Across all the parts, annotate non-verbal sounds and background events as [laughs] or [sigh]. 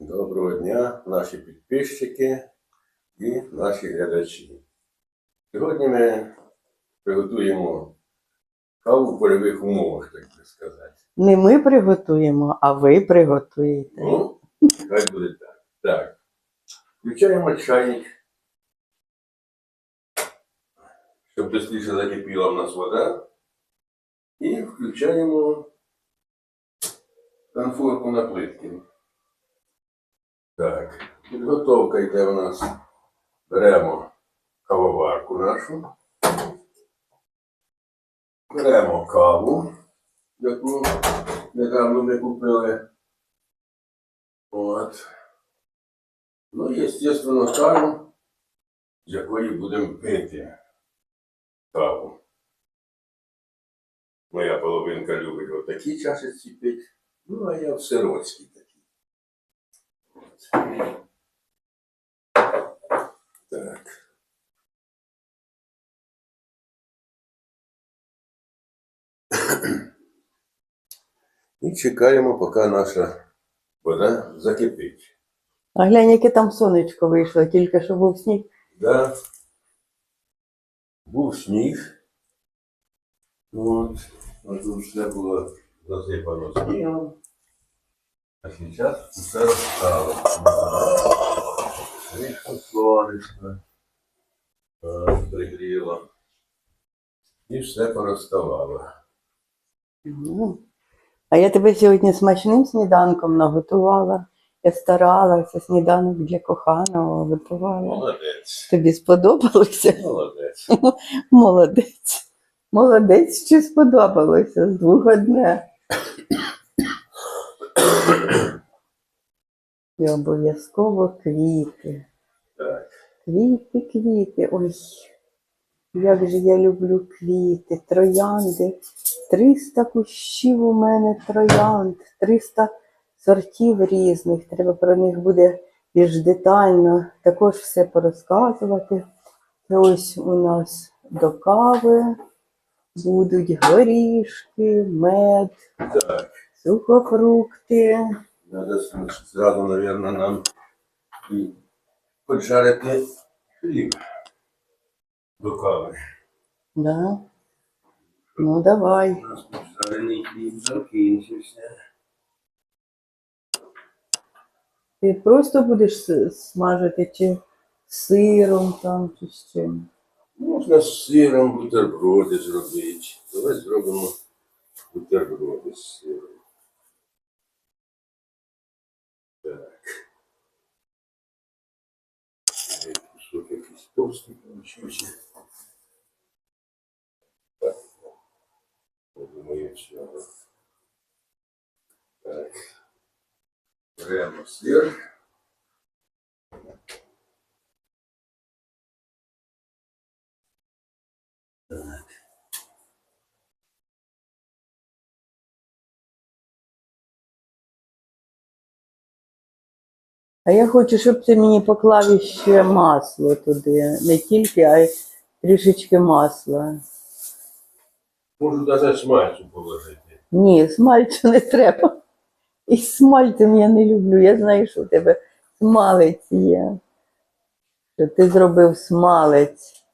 Доброго дня, наші підписчики і наші глядачі. Сьогодні ми приготуємо каву в польових умовах, так би сказати. Не ми приготуємо, а ви приготуєте. Ну, хай буде так. Так. Включаємо чайник, щоб швидше закипіла в нас вода. І включаємо конфорку на плитки. Так, підготовка йде у нас. Беремо кавоварку нашу. Беремо каву, яку недавно ми купили. От. Ну, і, звісно, тару, з якої будемо пити каву. Моя половинка любить отакі чашечки пити, ну, а я в сиротській. Так. [coughs] І чекаємо, поки наша вода закипить. А глянь, яке там сонечко вийшло, тільки що був сніг. Да. Був сніг. От. От тут все було засипано снігом. А зараз все розстало. Вийшло сонечко. Пригріло. І все порозставало. Ну. А я тебе сьогодні смачним сніданком наготувала. Я старалася, сніданок для коханого готувала. Молодець. Тобі сподобалося? Молодець. [laughs] Молодець. Молодець, що сподобалося. З двох одне. І обов'язково квіти. Так. Квіти, квіти. Ой, як же я люблю квіти, троянди. 300 кущів у мене троянд, 300 сортів різних. Треба про них буде більш детально також все порозказувати. Ось у нас до кави будуть горішки, мед, Так. Сухофрукти. Надо зразу, наверное, нам і поджарити хліб до кави. Да? Ну, давай. У нас поджарений хліб закінчився. Ти просто будеш смажити чи сиром там, чи з чим. Можна з сиром бутерброди зробити. Давай зробимо бутерброди з сиром. Так. Ой, Кусок якийсь товстий получився. Так. Я думаю, все. Так. Беремо сир. А я хочу, щоб ти мені поклав іще масло туди. Не тільки, а й трішечки масла. Можу навіть смальцю положити. Ні, смальцю не треба. І смальцем я не люблю. Я знаю, що у тебе смалець є. Що ти зробив смалець.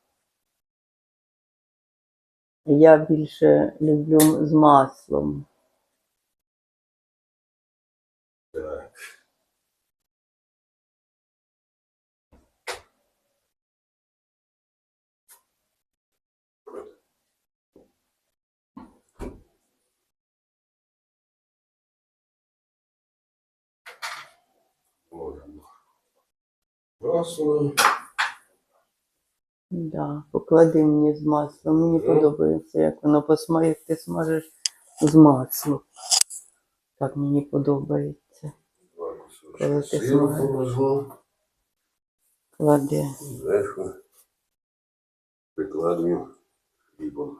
Я більше люблю з маслом. Так. Можемо. Масло. Да, поклади мені з маслом. Мені Мгм. подобається, як воно посмає, як ти смажеш з маслом. Так мені подобається. Два кусочки Коли ти сиру смажеш. Клади. Зверху прикладую хлібом.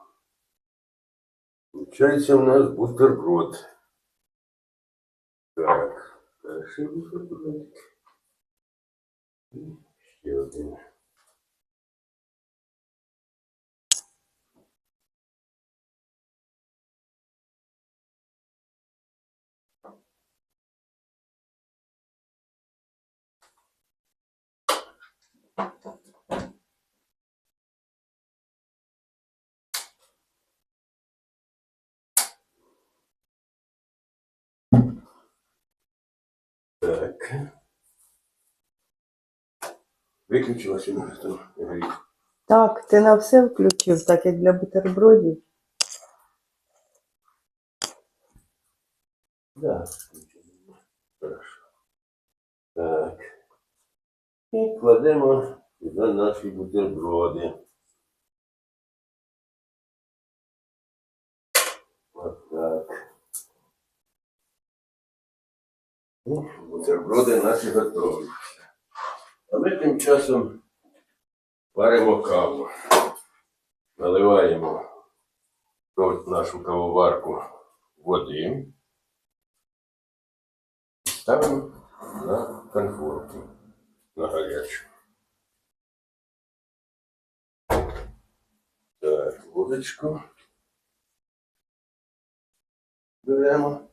Получається у нас бутерброд. Так. Ще один. Так. Виключилося місто. Так, ти на все включив, так як для бутербродів. Да. Хорошо. Так. І кладемо сюди наші бутерброди. От так. І бутерброди наші готові. А ми тим часом варимо каву. Наливаємо нашу кавоварку води. Ставимо на конфорку, на гарячу. Так, водочку. Беремо.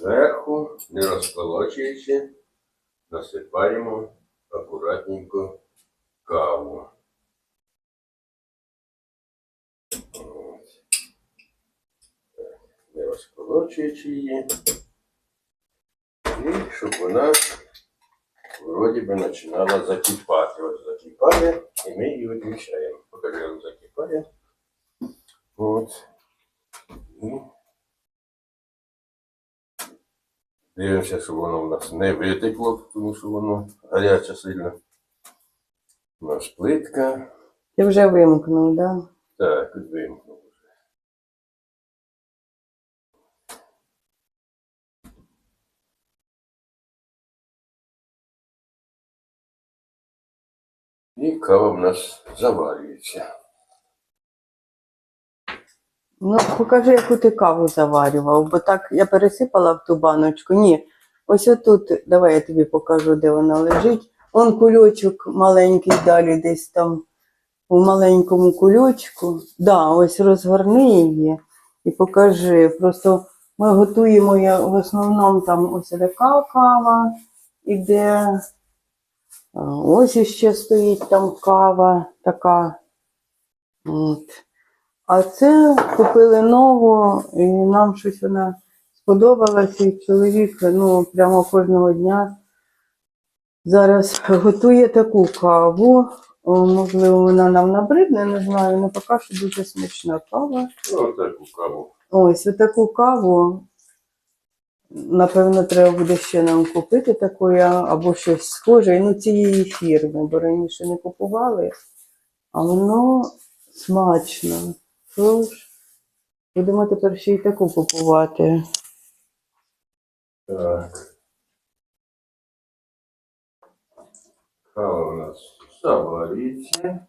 Зверху, не розколочуючи, насипаємо акуратненько каву. Не розколочуючи її. І щоб вона вроді би починала закипати. От закипає, і ми її виключаємо. Покажи, як закипає. От. І дивимося, щоб воно в нас не витекло, тому що воно гаряче сильно. У нас плитка. Ти вже вимкнув, да? Так, вимкнув вже. І кава в нас заварюється. Ну, покажи, яку ти каву заварював, бо так я пересипала в ту баночку. Ні, ось отут, давай я тобі покажу, де вона лежить. Он кульочок маленький далі десь там у маленькому кульочку. Да, ось розгорни її і покажи. Просто ми готуємо я в основному там ось така кава іде. Ось іще стоїть там кава така. От. А це купили нову, і нам щось вона сподобалася, і чоловік ну, прямо кожного дня зараз готує таку каву. Можливо, вона нам набридне, не знаю, але поки що дуже смачна кава. Ну, таку каву. Ось таку каву. Напевно, треба буде ще нам купити такої або щось схоже. Ну, цієї фірми, бо раніше не купували, а воно смачно. Тож, будемо тепер ще й таку купувати. Так. Кава у нас завариться.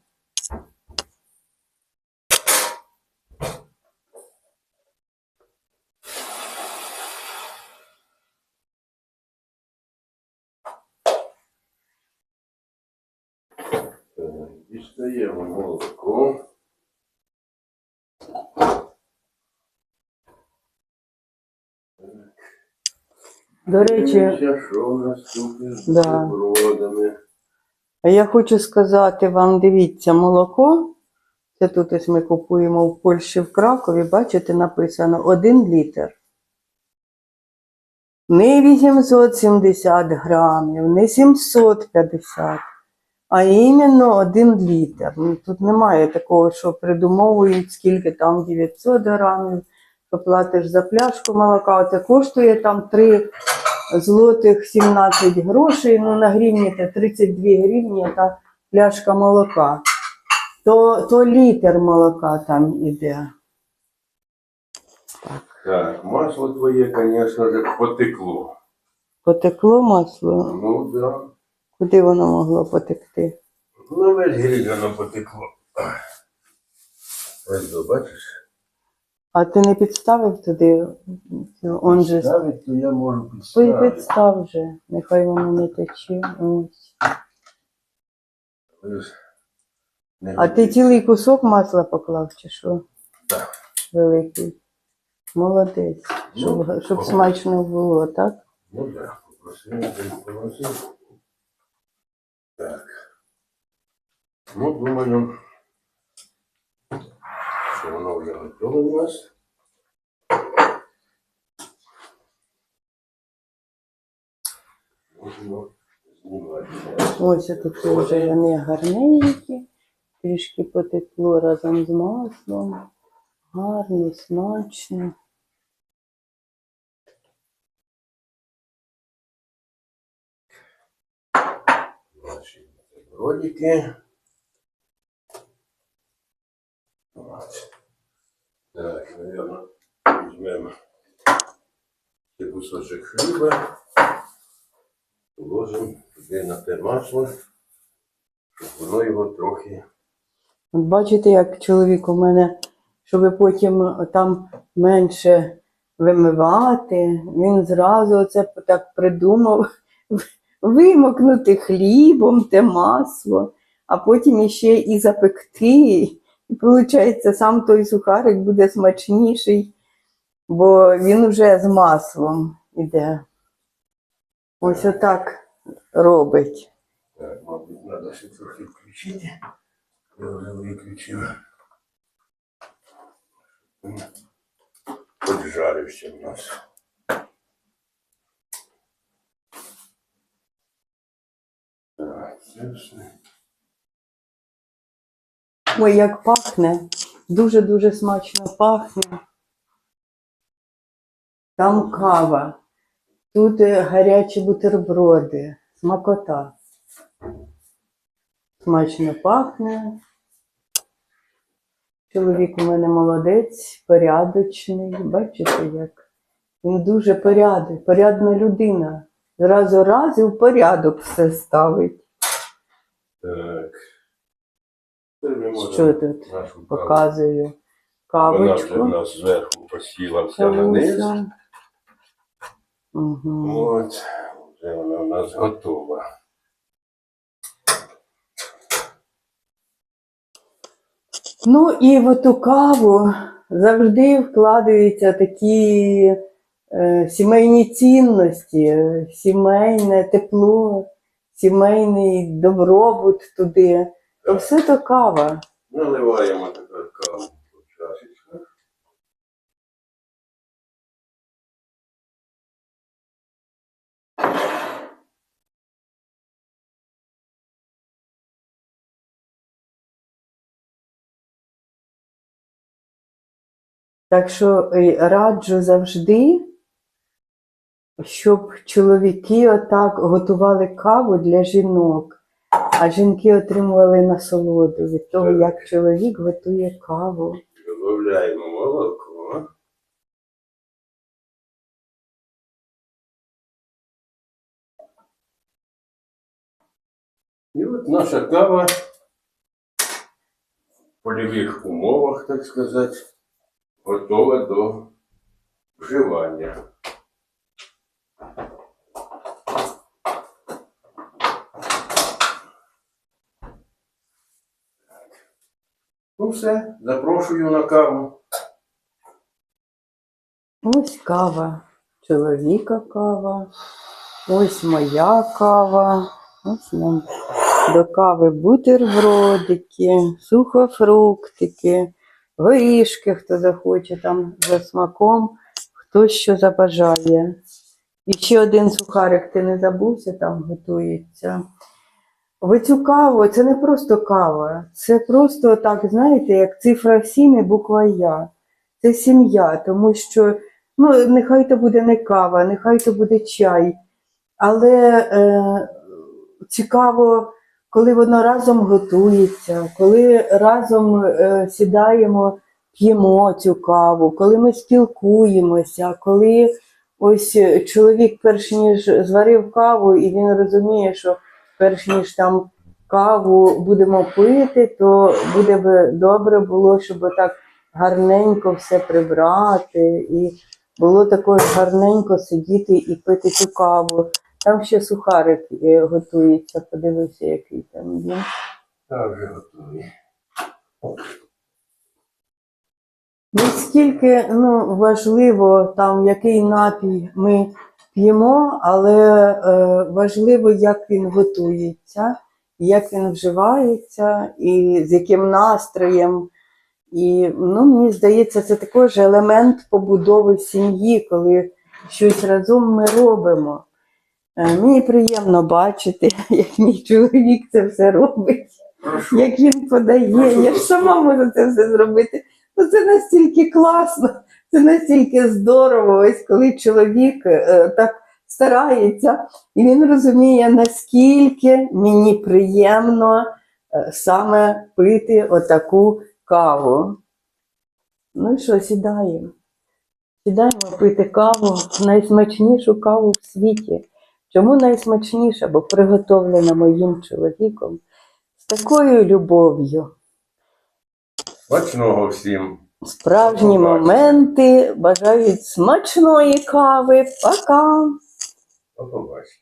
Дістаємо молоко. До речі, Дивимося, що у нас тут із Да. бутербродами. А я хочу сказати вам, дивіться, молоко. Це тут ось ми купуємо в Польщі в Кракові, бачите, написано 1 літр. Не 870 грамів, не 750, а іменно 1 літр. Ну, Тут немає такого, що придумовують, скільки там 900 грамів, що платиш за пляшку молока. Це коштує там 3 злотих 17 грошей, ну на гривні це 32 гривні та пляшка молока. То, то літр молока там іде. Так, масло твоє, звісно ж, потекло. Потекло масло. Ну да. Куди воно могло потекти? Ну, весь гріль воно потекло. Ось, бачиш? А ти не підставив туди? цю- Он же Ставить, то я можу підставити. підстав вже, нехай воно не тече. Ось. Не А ти цілий кусок масла поклав, чи що? Так. Великий. Молодець. Ну, щоб о. смачно було, так? Ну так, попросив, попросив. Так. Ну, думаю, що воно вже готове у нас. Можемо знімати. Ось такі вже вони гарненькі, трішки потекло разом з маслом. Гарно, смачно. Наші бродики. От. Так, наверное, візьмемо ще кусочок хліба, положимо туди на те масло, щоб воно його трохи От бачите, як чоловік у мене, щоб потім там менше вимивати, він зразу оце так придумав [laughs] вимокнути хлібом те масло, а потім іще і запекти. І виходить, сам той сухарик буде смачніший, бо він вже з маслом іде. Ось отак робить. Так, мабуть, треба ще трохи включити. Я вже виключив. Поджарився в нас. Так, це все. Ой, як пахне. Дуже-дуже смачно пахне. Там кава. Тут е, гарячі бутерброди, смакота. Смачно пахне. Чоловік у мене молодець, порядочний. Бачите, як? Він дуже порядний, порядна людина. Зразу раз і в порядок все ставить. Так. Що тут? нашу. Показую Вона вже в кавочку. нас зверху посіла вся на низ. Угу. От, вже вона в нас готова. Ну і в ту каву завжди вкладаються такі е, сімейні цінності, е, сімейне тепло, сімейний добробут туди. То все то кава. Наливаємо тепер каву в чашечку. Так що е, раджу завжди, щоб чоловіки отак готували каву для жінок, а жінки отримували насолоду від того, як чоловік готує каву. Додаємо молоко. І от наша кава в польових умовах, так сказати, готова до вживання. Ну все, запрошую на каву. Ось кава, чоловіка кава, ось моя кава, ось нам до кави бутербродики, сухофруктики, горішки, хто захоче там за смаком, хто що забажає. І ще один сухарик, ти не забувся, там готується. В цю каву це не просто кава, це просто так, знаєте, як цифра 7 і буква Я. Це сім'я, тому що ну, нехай то буде не кава, нехай то буде чай. Але е, цікаво, коли воно разом готується, коли разом е, сідаємо, п'ємо цю каву, коли ми спілкуємося, коли ось чоловік, перш ніж зварив каву, і він розуміє, що перш ніж там каву будемо пити, то буде би добре було, щоб так гарненько все прибрати, і було також гарненько сидіти і пити цю каву. Там ще сухарик е, готується, подивився, який там він. Так, вже готові. Наскільки ну, важливо там, який напій ми п'ємо, але е, важливо, як він готується, як він вживається, і з яким настроєм. І ну, мені здається, це також елемент побудови сім'ї, коли щось разом ми робимо. Е, Мені приємно бачити, [laughs] як мій чоловік це все робить, Прошу. як він подає. Я ж сама можу це все зробити. Ну, це настільки класно, це настільки здорово, ось коли чоловік е, так старається, і він розуміє, наскільки мені приємно е, саме пити отаку каву. Ну і що, сідаємо. Сідаємо пити каву, найсмачнішу каву в світі. Чому найсмачніша? Бо приготовлена моїм чоловіком з такою любов'ю. Смачного всім. Справжні моменти бажають смачної кави. Пока! До побачення.